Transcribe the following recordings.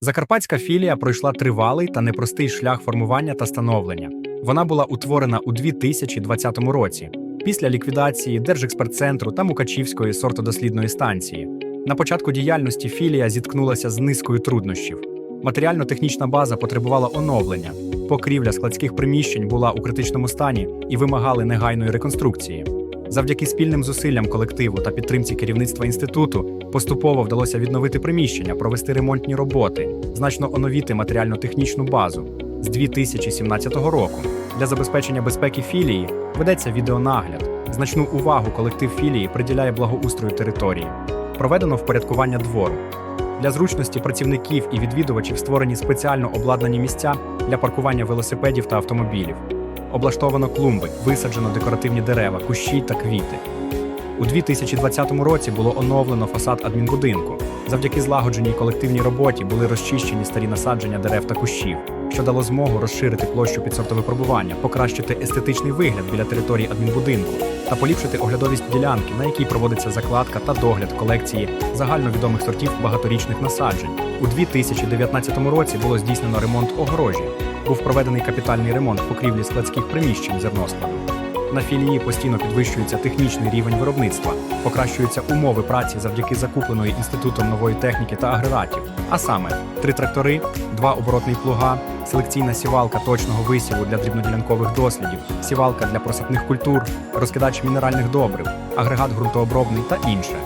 Закарпатська філія пройшла тривалий та непростий шлях формування та становлення. Вона була утворена у 2020 році після ліквідації Держекспертцентру та Мукачівської сортодослідної станції. На початку діяльності філія зіткнулася з низкою труднощів. Матеріально-технічна база потребувала оновлення. Покрівля складських приміщень була у критичному стані і вимагали негайної реконструкції. Завдяки спільним зусиллям колективу та підтримці керівництва інституту поступово вдалося відновити приміщення, провести ремонтні роботи, значно оновіти матеріально-технічну базу. З 2017 року для забезпечення безпеки філії ведеться відеонагляд. Значну увагу колектив філії приділяє благоустрою території. Проведено впорядкування двору. Для зручності працівників і відвідувачів створені спеціально обладнані місця для паркування велосипедів та автомобілів. Облаштовано клумби, висаджено декоративні дерева, кущі та квіти. У 2020 році було оновлено фасад адмінбудинку. Завдяки злагодженій колективній роботі були розчищені старі насадження дерев та кущів, що дало змогу розширити площу під сортовипробування, покращити естетичний вигляд біля території адмінбудинку та поліпшити оглядовість ділянки, на якій проводиться закладка та догляд колекції загальновідомих сортів багаторічних насаджень. У 2019 році було здійснено ремонт огорожі. Був проведений капітальний ремонт покрівлі складських приміщень зерноскладу. На філії постійно підвищується технічний рівень виробництва, покращуються умови праці завдяки закупленої інститутом нової техніки та агрератів. А саме три трактори, два оборотний плуга, селекційна сівалка точного висіву для дрібноділянкових дослідів, сівалка для просапних культур, розкидач мінеральних добрив, агрегат ґрунтообробний та інше.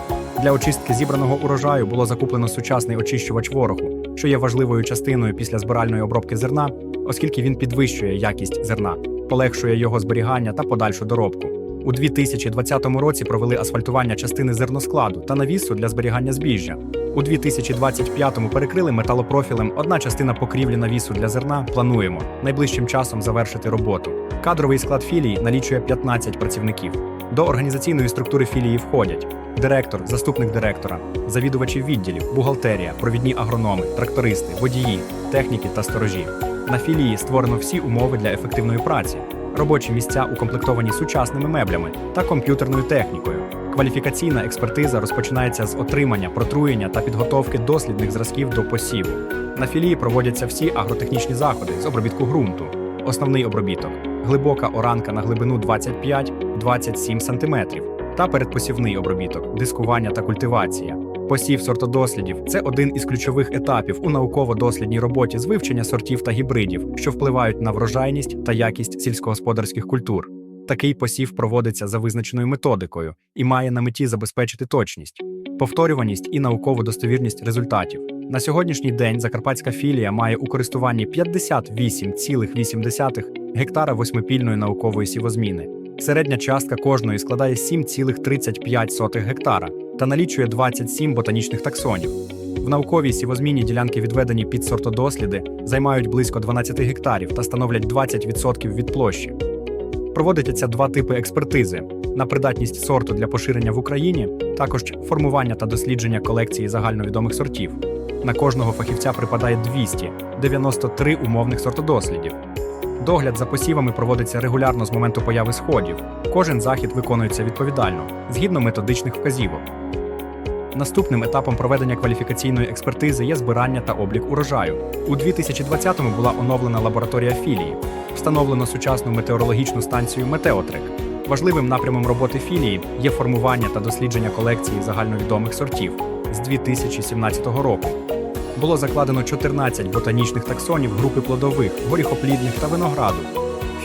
Для очистки зібраного урожаю було закуплено сучасний очищувач ворогу, що є важливою частиною після збиральної обробки зерна, оскільки він підвищує якість зерна, полегшує його зберігання та подальшу доробку. У 2020 році провели асфальтування частини зерноскладу та навісу для зберігання збіжжя. У 2025-му перекрили металопрофілем одна частина покрівлі навісу для зерна. Плануємо найближчим часом завершити роботу. Кадровий склад філії налічує 15 працівників. До організаційної структури філії входять директор, заступник директора, завідувачі відділів, бухгалтерія, провідні агрономи, трактористи, водії, техніки та сторожі. На філії створено всі умови для ефективної праці. Робочі місця укомплектовані сучасними меблями та комп'ютерною технікою. Кваліфікаційна експертиза розпочинається з отримання, протруєння та підготовки дослідних зразків до посіву. На філії проводяться всі агротехнічні заходи з обробітку ґрунту. Основний обробіток глибока оранка на глибину 25-27 см та передпосівний обробіток, дискування та культивація. Посів сортодослідів це один із ключових етапів у науково-дослідній роботі з вивчення сортів та гібридів, що впливають на врожайність та якість сільськогосподарських культур. Такий посів проводиться за визначеною методикою і має на меті забезпечити точність, повторюваність і наукову достовірність результатів. На сьогоднішній день закарпатська філія має у користуванні 58,8 гектара восьмипільної наукової сівозміни. Середня частка кожної складає 7,35 гектара та налічує 27 ботанічних таксонів. В науковій сівозміні ділянки, відведені під сортодосліди, займають близько 12 гектарів та становлять 20% від площі. Проводяться два типи експертизи: на придатність сорту для поширення в Україні, також формування та дослідження колекції загальновідомих сортів. На кожного фахівця припадає 293 умовних сортодослідів. Догляд за посівами проводиться регулярно з моменту появи сходів. Кожен захід виконується відповідально, згідно методичних вказівок. Наступним етапом проведення кваліфікаційної експертизи є збирання та облік урожаю. У 2020-му була оновлена лабораторія філії, встановлено сучасну метеорологічну станцію Метеотрек. Важливим напрямом роботи філії є формування та дослідження колекції загальновідомих сортів з 2017 року. Було закладено 14 ботанічних таксонів групи плодових, горіхоплідних та винограду.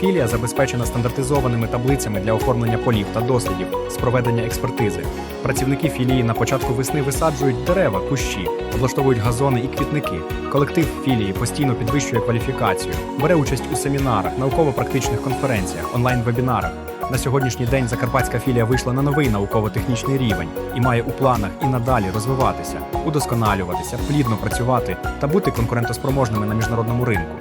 Філія забезпечена стандартизованими таблицями для оформлення полів та дослідів з проведення експертизи. Працівники філії на початку весни висаджують дерева, кущі, облаштовують газони і квітники. Колектив філії постійно підвищує кваліфікацію, бере участь у семінарах, науково-практичних конференціях, онлайн-вебінарах. На сьогоднішній день Закарпатська філія вийшла на новий науково-технічний рівень і має у планах і надалі розвиватися, удосконалюватися, плідно працювати та бути конкурентоспроможними на міжнародному ринку.